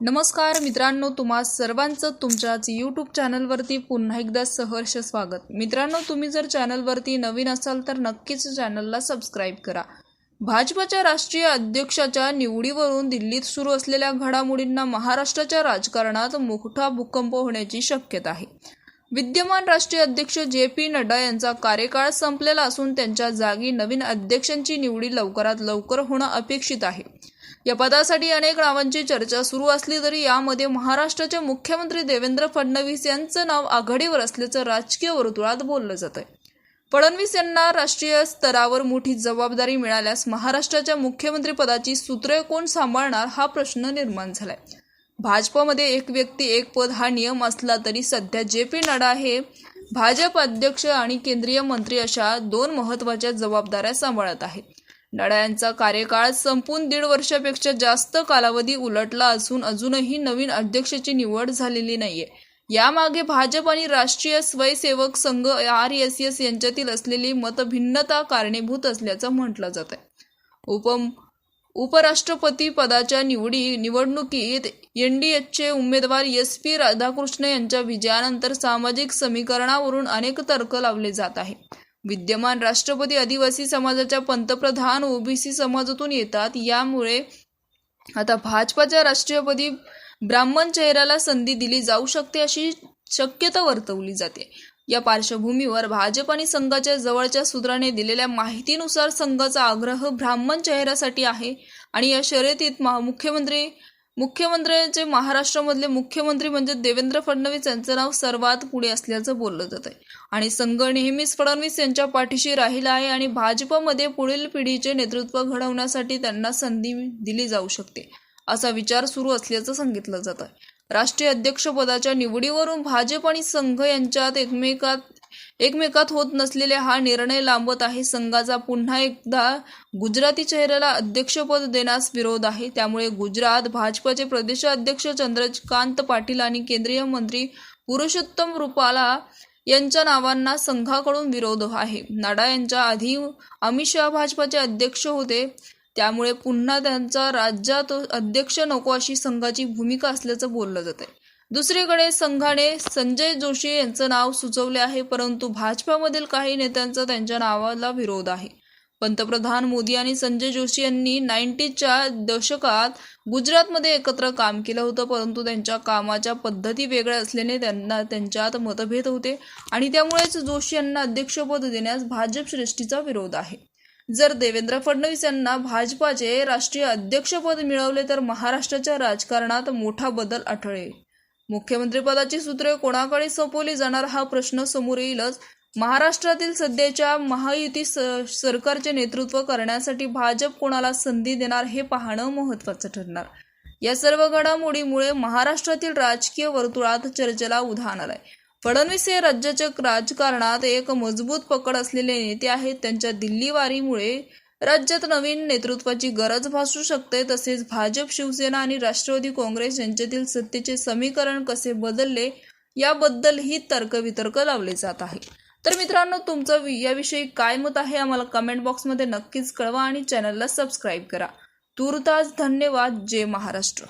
नमस्कार मित्रांनो तुम्हा सर्वांचं तुमच्याच यूट्यूब चॅनलवरती पुन्हा एकदा सहर्ष स्वागत. मित्रांनो तुम्ही जर चॅनलवरती नवीन असाल तर नक्कीच चॅनलला सबस्क्राईब करा. भाजपच्या राष्ट्रीय अध्यक्षाच्या निवडीवरून दिल्लीत सुरू असलेल्या घडामोडींना महाराष्ट्राच्या राजकारणात मोठा भूकंप होण्याची शक्यता आहे. विद्यमान राष्ट्रीय अध्यक्ष जे पी नड्डा यांचा कार्यकाळ संपलेला असून त्यांच्या जागी नवीन अध्यक्षांची निवडी लवकरात लवकर होणं अपेक्षित आहे. या पदासाठी अनेक नावांची चर्चा सुरू असली तरी यामध्ये महाराष्ट्राचे मुख्यमंत्री देवेंद्र फडणवीस यांचं नाव आघाडीवर असल्याचं राजकीय वर्तुळात बोललं जात आहे फडणवीस यांना राष्ट्रीय स्तरावर मोठी जबाबदारी मिळाल्यास महाराष्ट्राच्या मुख्यमंत्रीपदाची सूत्रे कोण सांभाळणार हा प्रश्न निर्माण झालाय. भाजपमध्ये एक व्यक्ती एक पद हा नियम असला तरी सध्या जे पी नड्डा हे भाजप अध्यक्ष आणि केंद्रीय मंत्री अशा दोन महत्त्वाच्या जबाबदाऱ्या सांभाळत आहेत. नड्डा यांचा कार्यकाळ संपून दीड वर्षापेक्षा जास्त कालावधी उलटला असून अजूनही नवीन अध्यक्षाची निवड झालेली नाहीये. यामागे भाजप आणि राष्ट्रीय Swayamsevak Sangh R S S यांच्यातील असलेली मतभिन्नता कारणीभूत असल्याचं म्हटलं जात आहे उप उपराष्ट्रपती पदाच्या निवडी निवडणुकीत एनडीएचे उमेदवार एस पी राधाकृष्ण यांच्या विजयानंतर सामाजिक समीकरणावरून अनेक तर्क लावले जात आहे. विद्यमान राष्ट्रपती आदिवासी समाजाच्या पंतप्रधान ओबीसी समाजातून येतात. यामुळे आता भाजपाच्या राष्ट्रीयपदी ब्राह्मण चेहऱ्याला संधी दिली जाऊ शकते अशी शक्यता वर्तवली जाते. या पार्श्वभूमीवर भाजप आणि संघाच्या जवळच्या सूत्राने दिलेल्या माहितीनुसार संघाचा आग्रह ब्राह्मण चेहऱ्यासाठी आहे. आणि या शर्यतीत मुख्यमंत्री मुख्यमंत्र्यांचे महाराष्ट्रामधले मुख्यमंत्री म्हणजे देवेंद्र फडणवीस यांचं नाव सर्वात पुढे असल्याचं बोललं जात आहे. आणि संघ नेहमीच फडणवीस यांच्या पाठीशी राहिला आहे आणि भाजपमध्ये पुढील पिढीचे नेतृत्व घडवण्यासाठी त्यांना संधी दिली जाऊ शकते असा विचार सुरू असल्याचं सांगितलं जात आहे. राष्ट्रीय अध्यक्षपदाच्या निवडीवरून भाजप आणि संघ यांच्यात एकमेकात एकमेकात होत नसलेले हा निर्णय लांबत आहे. संघाचा पुन्हा एकदा गुजराती चेहऱ्याला अध्यक्षपद देण्यास विरोध आहे. त्यामुळे गुजरात भाजपचे प्रदेशाध्यक्ष चंद्रकांत पाटील आणि केंद्रीय मंत्री पुरुषोत्तम रुपाला यांच्या नावांना संघाकडून विरोध आहे. नडा यांच्या आधी अमित शहा भाजपाचे अध्यक्ष होते. त्यामुळे पुन्हा त्यांचा राज्यात अध्यक्ष नको अशी संघाची भूमिका असल्याचं बोललं जात आहे दुसरीकडे संघाने संजय जोशी यांचं नाव सुचवले आहे परंतु भाजपामधील काही नेत्यांचा त्यांच्या नावाला विरोध आहे. पंतप्रधान मोदी आणि संजय जोशी यांनी नाईन्टीच्या दशकात गुजरातमध्ये एकत्र काम केलं होतं परंतु त्यांच्या कामाच्या पद्धती वेगळ्या असल्याने त्यांना त्यांच्यात मतभेद होते आणि त्यामुळेच जोशी यांना अध्यक्षपद देण्यास भाजप श्रेष्ठीचा विरोध आहे. जर देवेंद्र फडणवीस यांना भाजपाचे राष्ट्रीय अध्यक्षपद मिळवले तर महाराष्ट्राच्या राजकारणात मोठा बदल आढळेल. मुख्यमंत्रीपदाची सूत्रे कोणाकडे सोपवली जाणार हा प्रश्न समोर येईलच. महाराष्ट्रातील सध्याच्या महायुती सरकारचे नेतृत्व करण्यासाठी भाजप कोणाला संधी देणार हे पाहणं महत्वाचं ठरणार. या सर्व घडामोडीमुळे महाराष्ट्रातील राजकीय वर्तुळात चर्चेला उधाण आलंय. फडणवीस हे राज्याच्या राजकारणात एक मजबूत पकड असलेले नेते आहेत. त्यांच्या दिल्लीवारीमुळे राज्यात नवीन नेतृत्वाची गरज भासू शकते तसेच भाजप शिवसेना आणि राष्ट्रवादी काँग्रेस यांच्यातील सत्तेचे समीकरण कसे बदलले याबद्दलही तर्कवितर्क लावले जात आहे. तर मित्रांनो तुमचं याविषयी काय मत आहे आम्हाला कमेंट बॉक्समध्ये नक्कीच कळवा आणि चॅनलला सबस्क्राईब करा. तुर्तास धन्यवाद जय महाराष्ट्र.